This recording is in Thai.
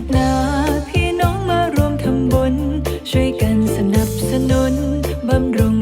ดนาพี่น้องมารวมทำบุญช่วยกันสนับสนุนบำรุง